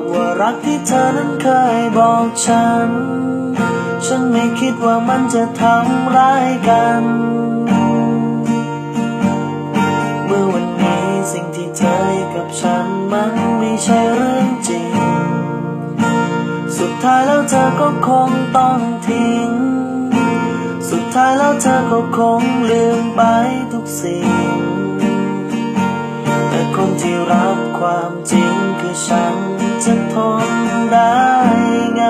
ำว่ารักที่เธอนั้นเคยบอกฉัน ฉันไม่คิดว่ามันจะทำร้ายกัน เมื่อวันนี้สิ่งที่เธอให้กับฉันมันไม่ใช่เรื่องจริง สุดท้ายแล้วเธอก็คงต้องทิ้ง สุดท้ายแล้วเธอก็คงลืมไปทุกสิ่ง แต่คนที่รับความจริงคือฉัน จะทนได้ไง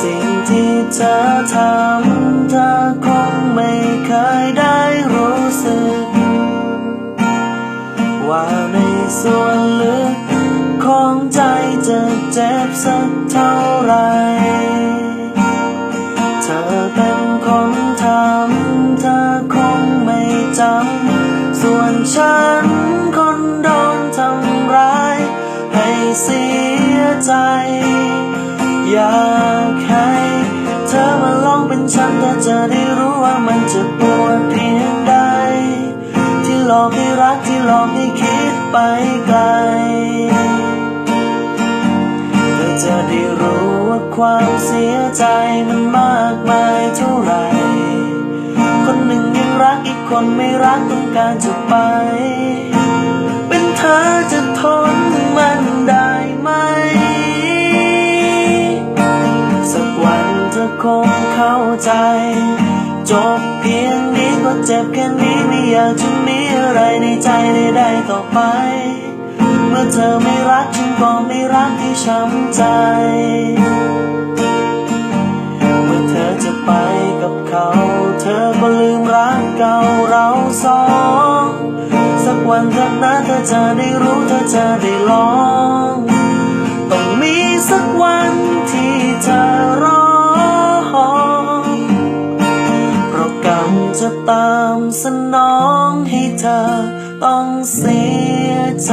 สิ่งที่เธอทำเธอคงไม่เคยได้รู้สึก ว่าในส่วนลึกของใจจะเจ็บสักเท่าไร เธอเป็นคนทำเธอคงไม่จำส่วนฉัน สียใจ อยากให้เธอมาลองเป็นฉันเธอจะได้รู้ว่ามันจะปวดเพียงใด ที่หลอกให้รักที่หลอกให้คิดไปไกล เธอจะได้รู้ว่าความเสียใจมันมากมายเท่าไหร่ คนหนึ่งยังรักอีกคนไม่รักต้องการจะไป เข้าใจ จบเพียงนี้ก็เจ็บแค่นี้ไม่อยากจะมีอะไรในใจใดๆต่อไป เมื่อเธอไม่รักฉันก็ไม่รักที่ช้ำใจ เมื่อเธอจะไปกับเขา เธอก็ลืมรักเก่าเราสองสักวันเธอนะเธอจะได้รู้เธอจะได้ลอง ต้องมีสักวันที่เธอรอ จะตามสนองให้เธอต้องเสียใจ